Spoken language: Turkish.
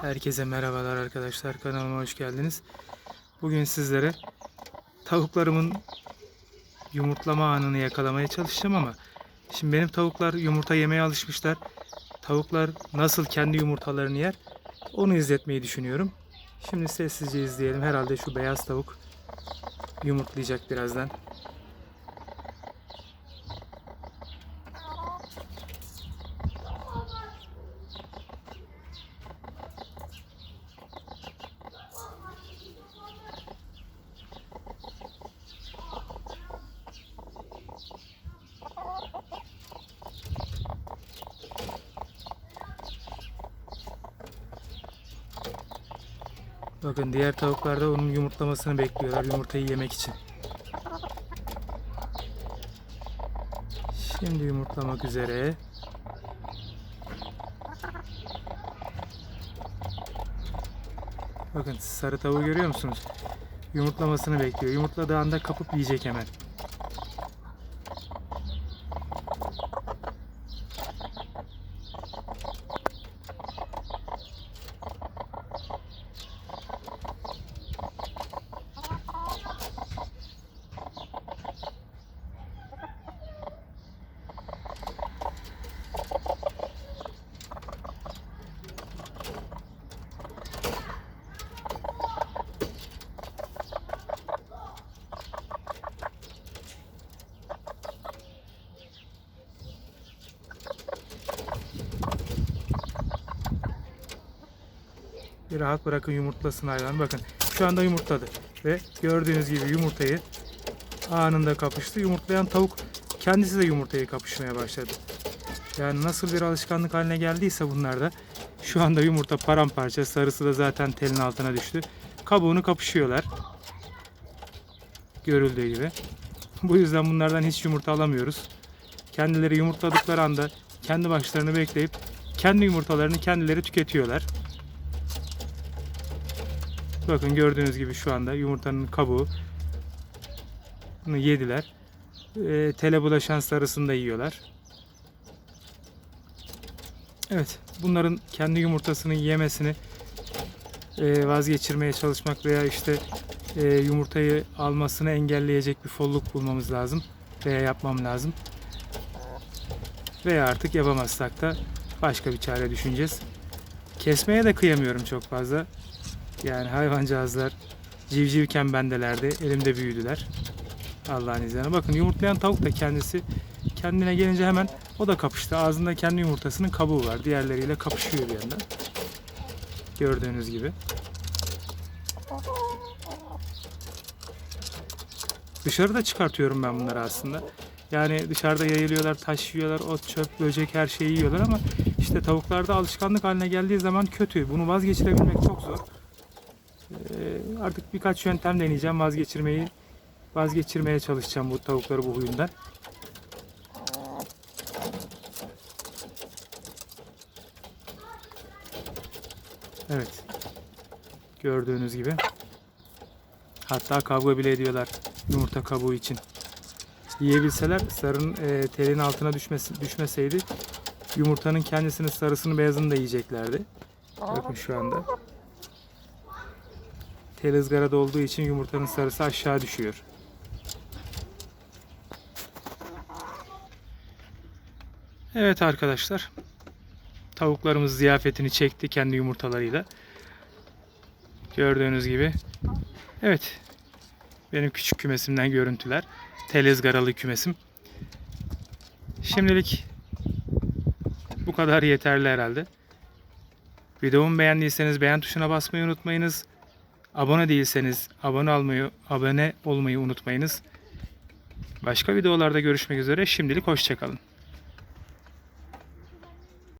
Herkese merhabalar arkadaşlar. Kanalıma hoş geldiniz. Bugün sizlere tavuklarımın yumurtlama anını yakalamaya çalışacağım ama şimdi benim tavuklar yumurta yemeye alışmışlar. Tavuklar nasıl kendi yumurtalarını yer onu izletmeyi düşünüyorum. Şimdi sessizce izleyelim. Herhalde şu beyaz tavuk yumurtlayacak birazdan. Bakın diğer tavuklar da onun yumurtlamasını bekliyorlar yumurtayı yemek için. Şimdi yumurtlamak üzere. Bakın sarı tavuğu görüyor musunuz? Yumurtlamasını bekliyor. Yumurtladığı anda kapıp yiyecek hemen. Rahat bırakın yumurtlasın hayvan. Bakın şu anda yumurtladı. Ve gördüğünüz gibi yumurtayı anında kapıştı. Yumurtlayan tavuk kendisi de yumurtayı kapışmaya başladı. Yani nasıl bir alışkanlık haline geldiyse bunlarda şu anda yumurta paramparça. Sarısı da zaten telin altına düştü. Kabuğunu kapışıyorlar. Görüldüğü gibi. Bu yüzden bunlardan hiç yumurta alamıyoruz. Kendileri yumurtladıkları anda kendi başlarını bekleyip kendi yumurtalarını kendileri tüketiyorlar. Bakın gördüğünüz gibi şu anda yumurtanın kabuğu bunu yediler. Ee, tele bulaşan sarısını da yiyorlar. Evet, bunların kendi yumurtasını yemesini e, vazgeçirmeye çalışmak veya işte e, yumurtayı almasını engelleyecek bir folluk bulmamız lazım veya yapmam lazım. Veya artık yapamazsak da başka bir çare düşüneceğiz. Kesmeye de kıyamıyorum çok fazla. Yani hayvancağızlar civcivken bendelerdi. Elimde büyüdüler. Allah'ın izniyle. Bakın yumurtlayan tavuk da kendisi kendine gelince hemen o da kapıştı. Ağzında kendi yumurtasının kabuğu var. Diğerleriyle kapışıyor bir yandan. Gördüğünüz gibi. Dışarıda çıkartıyorum ben bunları aslında. Yani dışarıda yayılıyorlar, taş yiyorlar, ot, çöp, böcek her şeyi yiyorlar ama işte tavuklarda alışkanlık haline geldiği zaman kötü. Bunu vazgeçirebilmek çok zor. Artık birkaç yöntem deneyeceğim vazgeçirmeyi vazgeçirmeye çalışacağım bu tavukları bu huyundan. Evet. Gördüğünüz gibi. Hatta kavga bile ediyorlar yumurta kabuğu için. Yiyebilseler sarının e, telin altına düşmesi, düşmeseydi yumurtanın kendisini sarısını beyazını da yiyeceklerdi. Bakın şu anda. Tel ızgarada olduğu için yumurtanın sarısı aşağı düşüyor. Evet arkadaşlar. Tavuklarımız ziyafetini çekti kendi yumurtalarıyla. Gördüğünüz gibi. Evet. Benim küçük kümesimden görüntüler. Tel ızgaralı kümesim. Şimdilik bu kadar yeterli herhalde. Videomu beğendiyseniz beğen tuşuna basmayı unutmayınız. Abone değilseniz abone olmayı, abone olmayı unutmayınız. Başka videolarda görüşmek üzere. Şimdilik hoşçakalın.